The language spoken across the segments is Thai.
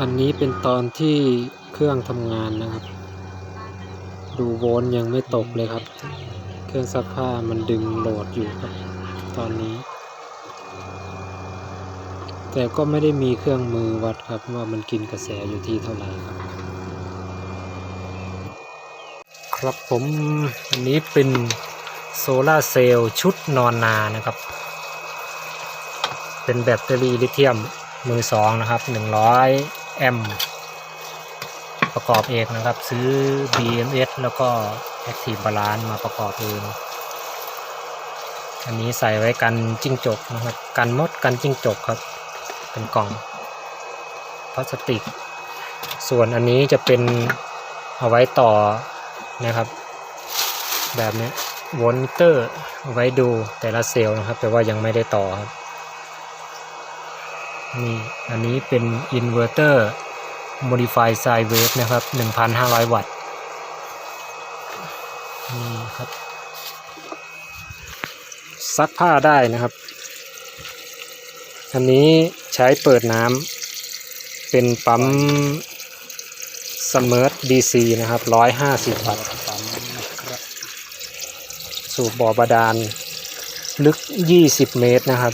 อันนี้เป็นตอนที่เครื่องทำงานนะครับ ดูโวลต์ยังไม่ตกเลยครับ เครื่องซักผ้ามันดึงโหลดอยู่ครับ ตอนนี้ แต่ก็ไม่ได้มีเครื่องมือวัดครับว่ามันกินกระแสอยู่ที่เท่าไหร่ครับ ครับผมอันนี้เป็นโซลาเซลล์ชุดนอนนานะครับ เป็นแบตเตอรี่ลิเธียมมือสองนะครับ100 แอมประกอบเองนะครับ ซื้อ BMS แล้วก็ Active Balance มาประกอบเอง อันนี้ใส่ไว้กันจิ้งจกนะครับ กันมดกันจิ้งจกครับ เป็นกล่องพลาสติก ส่วนอันนี้จะเป็นเอาไว้ต่อนะครับ แบบนี้โวลมิเตอร์เอาไว้ดูแต่ละเซลล์นะครับ แต่ว่ายังไม่ได้ต่อครับ นี่อันนี้เป็นอินเวอร์เตอร์ Modify Sine Wave นะครับ 1,500 วัตต์นี่ครับ ซักผ้าได้นะครับ อันนี้ใช้เปิดน้ำเป็นปั๊มสม e ร์ DC นะครับ 150 วัตต์สูบบ่อบาดาลลึก 20 เมตรนะครับ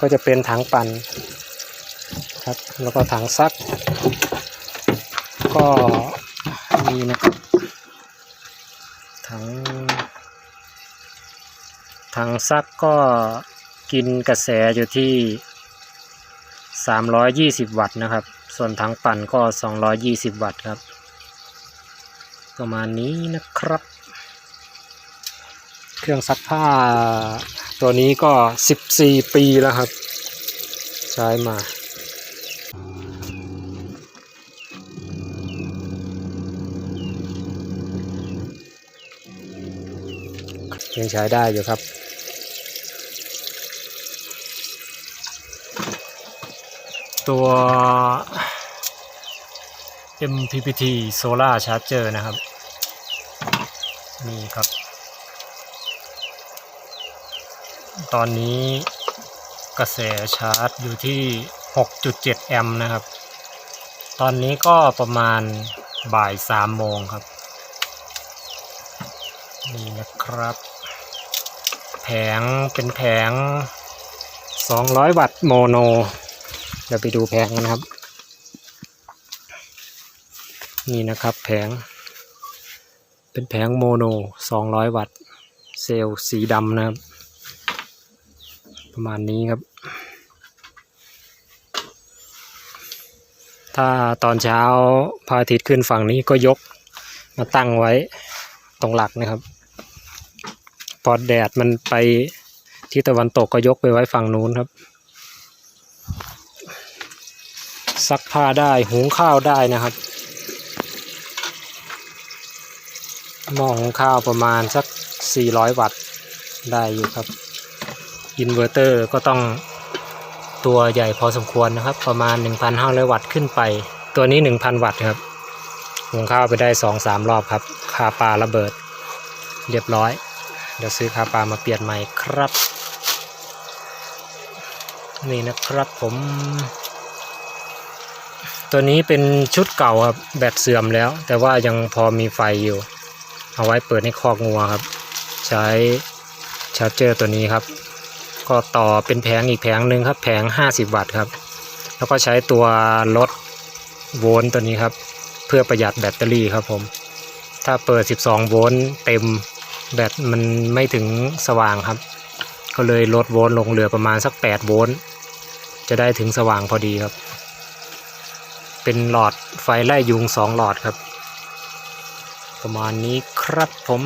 ก็จะเป็นถังปั่นครับแล้วก็ถังซัก ก็มีนะครับถังถังซักก็กินกระแสอยู่ที่ 320 วัตต์นะครับ ส่วนถังปั่นก็ 220 วัตต์ครับ ประมาณนี้นะครับ เครื่องซักผ้า ตัวนี้ก็ 14 ปีแล้วครับ ใช้มายังใช้ได้อยู่ครับตัว MPPT Solar Charger นะครับ นี่ครับ ตอนนี้กระแสชาร์จอยู่ที่ 6.7 แอมป์นะครับ ตอนนี้ก็ประมาณบ่ายสามโมงครับ นี่นะครับ แผงเป็นแผง 200 วัตต์โมโน เดี๋ยวไปดูแผงกันครับ นี่นะครับแผง เป็นแผงโมโน 200 วัตต์ เซลล์สีดำนะครับ ประมาณนี้ครับ ถ้าตอนเช้าพระอาทิตย์ขึ้นฝั่งนี้ก็ยกมาตั้งไว้ตรงหลักนะครับ พอแดดมันไปที่ตะวันตกก็ยกไปไว้ฝั่งนู้นครับซักผ้าได้หุงข้าวได้นะครับหม้อหุงข้าวประมาณสัก 400 วัตต์ได้อยู่ครับ อินเวอร์เตอร์ก็ต้องตัวใหญ่พอสมควรนะครับ ประมาณ 1,500 วัตต์ขึ้นไป ตัวนี้ 1,000 วัตต์ครับหุงข้าวไปได้ 2-3 รอบครับคาปลาระเบิด เรียบร้อย เดี๋ยวซื้อคาปลามาเปลี่ยนใหม่ครับ นี่นะครับผม ตัวนี้เป็นชุดเก่าครับ แบตเสื่อมแล้ว แต่ว่ายังพอมีไฟอยู่ เอาไว้เปิดในคอกงัวครับ ใช้ชาร์จเจอร์ตัวนี้ครับ ก็ต่อเป็นแผงอีกแผงหนึ่งครับ แผง 50 วัตต์ครับ แล้วก็ใช้ตัวลดโวลต์ตัวนี้ครับ เพื่อประหยัดแบตเตอรี่ครับผม ถ้าเปิด 12 โวลต์เต็มแบตมันไม่ถึงสว่างครับ ก็เลยลดโวลต์ลงเหลือประมาณสัก 8 โวลต์จะได้ถึงสว่างพอดีครับ เป็นหลอดไฟไล่ยุง 2 หลอดครับ ประมาณนี้ครับผม